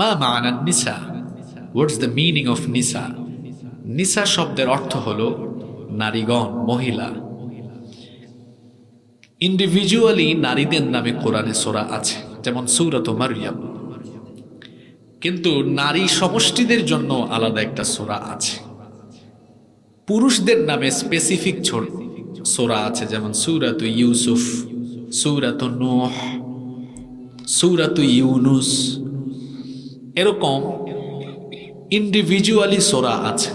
মা মানা নিসা। What's the meaning of নিসা? নিসা শব্দের অর্থ হলো নারীগণ, মহিলা। ইন্ডিভিজুয়ালি নারীদের নামে কোরআনে সোরা আছে, যেমন সৌরত মারিয়াম কিন্তু নারী সমষ্টিদের জন্য আলাদা একটা সোরা আছে। পুরুষদের নামে স্পেসিফিক সোরা আছে, যেমন সৌরাত ইউসুফ, সুরাত নোহ, সৌরাত ইউনুস। এরকম ইন্ডিভিজুয়ালি সোরা আছে।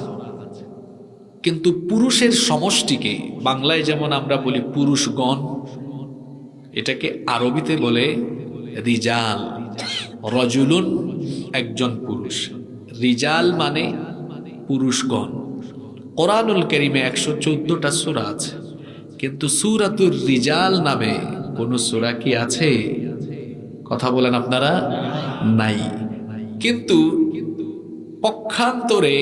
কিন্তু পুরুষের সমষ্টিকে, বাংলায় যেমন আমরা বলি পুরুষগণ, এটাকে আরবিতে বলে রিজাল। রজুলুন একজন পুরুষ। রিজাল মানে পুরুষগণ। কোরআনুল করিমে একশো চোদ্দটা সুরা আছে। কিন্তু সুরাতুর রিজাল নামে কোন সুরা কি আছে? কথা বলেন আপনারা? নাই। কিন্তু পক্ষান্তরে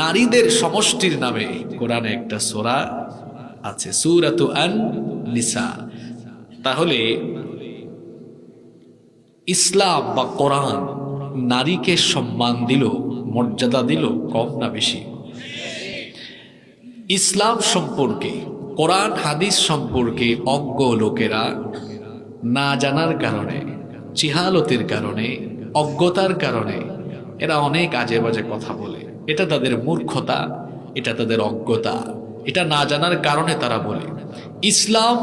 নারীদের সমষ্টির নামে কোরআনে একটা সোরা আছে, সুরাতু নিসা তাহলে ইসলাম বা কোরআন নারীকে সম্মান দিল, মর্যাদা দিল, কম না বেশি? ইসলাম সম্পর্কে, কোরআন, হাদিস সম্পর্কে অজ্ঞ লোকেরা না জানার কারণে, চিহালতের কারণে অজ্ঞতার কারণে এরা অনেক আজে বাজে কথা বলে। এটা তাদের মূর্খতা, এটা তাদের অজ্ঞতা। এটা না জানার কারণে তারা বলে। ইসলাম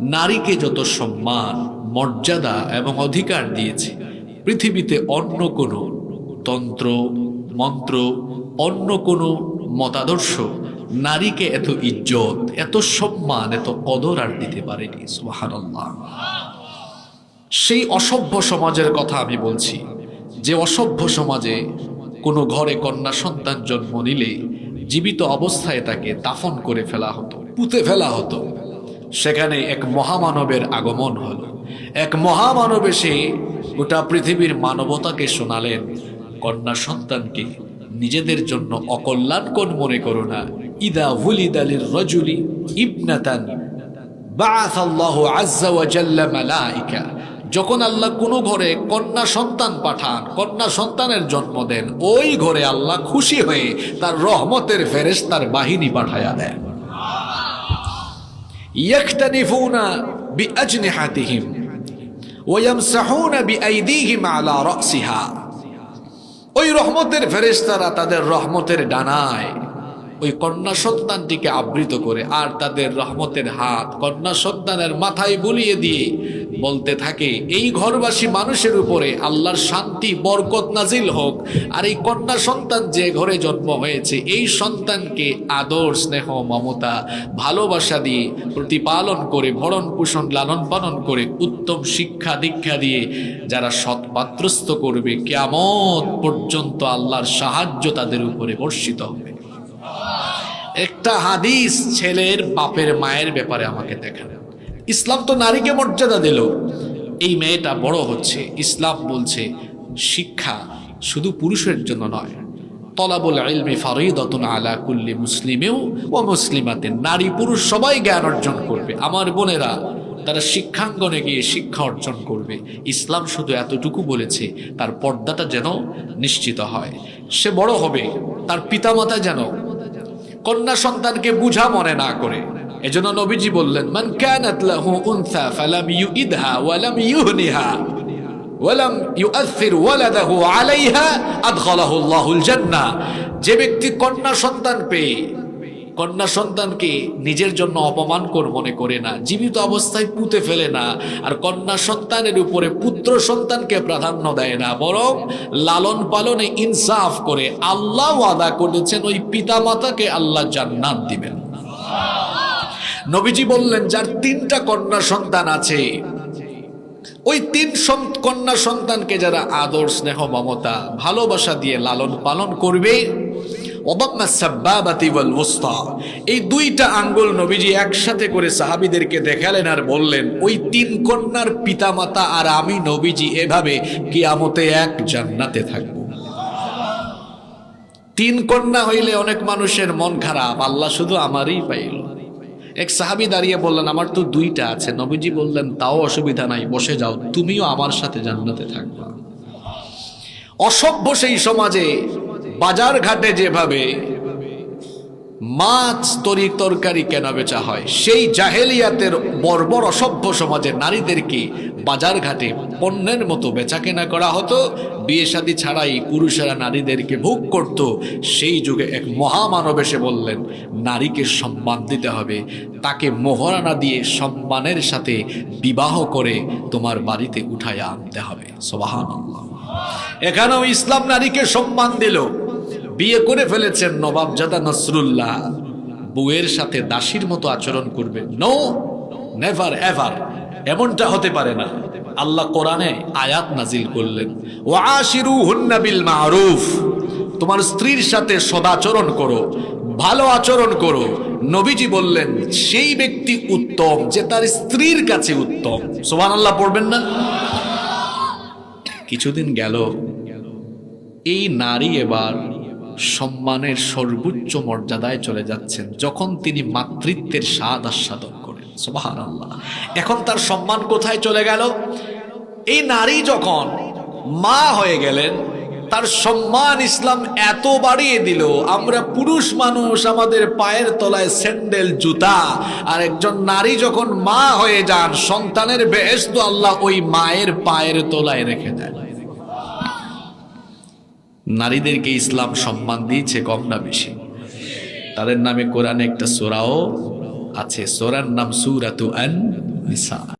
নারীকে যত সম্মান, মর্যাদা এবং অধিকার দিয়েছে, পৃথিবীতে অন্য কোনো তন্ত্র, মন্ত্র, অন্য কোনো মতাদর্শ নারীকে এত ইজ্জত, এত সম্মান, এত কদর আর দিতে পারেনি, সুবহানাল্লাহ। সেই অসভ্য সমাজের কথা আমি বলছি, যে অসভ্য সমাজে কোনো ঘরে কন্যা সন্তান জন্ম নিলে জীবিত অবস্থায় তাকে দাফন করে ফেলা হতো, পুঁতে ফেলা হতো। সেখানে এক মহামানবের আগমন হল। এক মহামানব এসে গোটা পৃথিবীর মানবতাকে শোনালেন, কন্যা সন্তানকে নিজেদের জন্য অকল্যাণকর মনে করো না। ইদা ভুলিদালির রজুলি ইবনাতান বাআথ আল্লাহু আজ্জা ওয়া জাল্লা মালাইকা। যখন আল্লাহ কোনো ঘরে কন্যা সন্তান পাঠান, কন্যা সন্তানের জন্ম দেন, ওই ঘরে আল্লাহ খুশি হয়ে তার রহমতের ফেরেশতার বাহিনী পাঠায়া দেন। আলা ওই রহমতের তাদের রহমতের ডানায় ওই কন্যা সন্তানটিকে আবৃত করে আর তাদের রহমতের হাত কন্যা সন্তানের মাথায় বুলিয়ে দিয়ে বলতে থাকে, এই ঘরবাসী মানুষের উপরে আল্লাহর শান্তি, বরকত নাজিল হোক, আর এই কন্যা সন্তান যে ঘরে জন্ম হয়েছে, এই সন্তানকে আদর, স্নেহ, মমতা, ভালোবাসা দিয়ে প্রতিপালন করে, ভরণ পোষণ, লালন পালন করে, উত্তম শিক্ষা দীক্ষা দিয়ে যারা সৎপাত্রস্থ করবে কেমন পর্যন্ত আল্লাহর সাহায্য তাদের উপরে বর্ষিত হবে। একটা হাদিস ছেলের বাপের মায়ের ব্যাপারে আমাকে দেখান। ইসলাম তো নারীকে মর্যাদা দিল। এই মেয়েটা বড় হচ্ছে। ইসলাম বলছে, শিক্ষা শুধু পুরুষের জন্য নয়। তলাবুল ইলমি ফারিদাতুন আলা কুল্লি মুসলিমেও ও মুসলিমাতে নারী পুরুষ সবাই জ্ঞান অর্জন করবে। আমার বোনেরা, তারা শিক্ষাঙ্গনে গিয়ে শিক্ষা অর্জন করবে। ইসলাম শুধু এতটুকু বলেছে, তার পর্দাটা যেন নিশ্চিত হয়। সে বড় হবে, তার পিতামাতা যেন কন্যা সন্তানকে বুঝা মনে না করে। এজন্য নবীজি বললেন, মান কানাত লাহু উনসা ফালাম ইউইদহা ওয়ালাম ইউহনিহা, ওয়ালাম ইউআসির ওয়ালাদাহু আলাইহা আদখালাহু আল্লাহুল জান্নাহ। যে ব্যক্তি কন্যা সন্তান পেয়ে, কন্যা সন্তানকে নিজের জন্য অপমানকর মনে করে না, জীবিত অবস্থায় পুঁতে ফেলে না, আর কন্যা সন্তানের উপরে পুত্র সন্তানকে প্রাধান্য দেয় না, বরং লালন পালনে ইনসাফ করে আল্লাহ ওয়াদা করেছেন, ওই পিতা মাতাকে আল্লাহ জান্নাত দিবেন। নবীজি বললেন, যার তিনটা কন্যা সন্তান আছে, ওই তিন কন্যা সন্তানকে যারা আদর, স্নেহ, মমতা, ভালোবাসা দিয়ে লালন পালন করবে। এই দুইটা আঙ্গুল নবীজি একসাথে করে সাহাবীদেরকে দেখালেন আর বললেন, ওই তিন কন্যার পিতামাতা আর আমি নবীজি এভাবে কিয়ামতে এক জান্নাতে থাকব তিন কন্যা হইলে অনেক মানুষের মন খারাপ, আল্লাহ শুধু আমারই পাইল এক সাহাবি দাঁড়িয়ে বললেন, আমার তো দুইটা আছে। নবীজি বললেন, তাও অসুবিধা নাই, বসে যাও, তুমিও আমার সাথে জান্নাতে থাকবে। অসভ্য সেই সমাজে, বাজার ঘাটে যেভাবে মাছ তরি তরকারি কেনা বেচা হয়, সেই জাহেলিয়াতের বর্বর অসভ্য সমাজে নারীদেরকে বাজার ঘাটে পণ্যের মতো বেচা কেনা করা হতো বিয়ে শাদী ছাড়াই পুরুষেরা নারীদেরকে ভোগ করত। সেই যুগে এক মহামানব এসে বললেন, নারীকে সম্মান দিতে হবে। তাকে মোহরানা দিয়ে সম্মানের সাথে বিবাহ করে তোমার বাড়িতে উঠায় আনতে হবে। সোবাহান এখানেও ইসলাম নারীকে সম্মান দিল। বিয়ে করে ফেলেছেন নবাবজাদা নসরুল্লাহ। বউয়ের সাথে দাসীর মতো আচরণ করবে। নো নেভার এভার এমনটা হতে পারে না। আল্লাহ কোরআনে আয়াত নাজিল করলেন। ওয়াশিরু হুন্না বিল মারুফ। তোমার স্ত্রীর সাথে সদাচরণ করো, ভালো আচরণ করো। নবীজি বললেন, সেই ব্যক্তি উত্তম যে তার স্ত্রীর কাছে উত্তম। সোহান আল্লাহ পড়বেন না? কিছুদিন গেল। এই নারী এবার সম্মানের সর্বোচ্চ মর্যাদায় চলে যাচ্ছেন, যখন তিনি মাতৃত্বের স্বাদ আস্বাদন এখন তার সম্মান কোথায় চলে গেল? এই নারী যখন মা হয়ে গেলেন, তার সম্মান ইসলাম এত বাড়িয়ে দিল, আমরা পুরুষ মানুষ, আমাদের পায়ের তলায় স্যান্ডেল, জুতা, আর একজন নারী যখন মা হয়ে যান, সন্তানের বেহেস্ত আল্লাহ ওই মায়ের পায়ের তলায় রেখে দেন। নারীদেরকে ইসলাম সম্মান দিয়েছে কম না বেশি। তাদের নামে কোরআনে একটা সোরাও আছে। সোরার নাম সুরাতু আন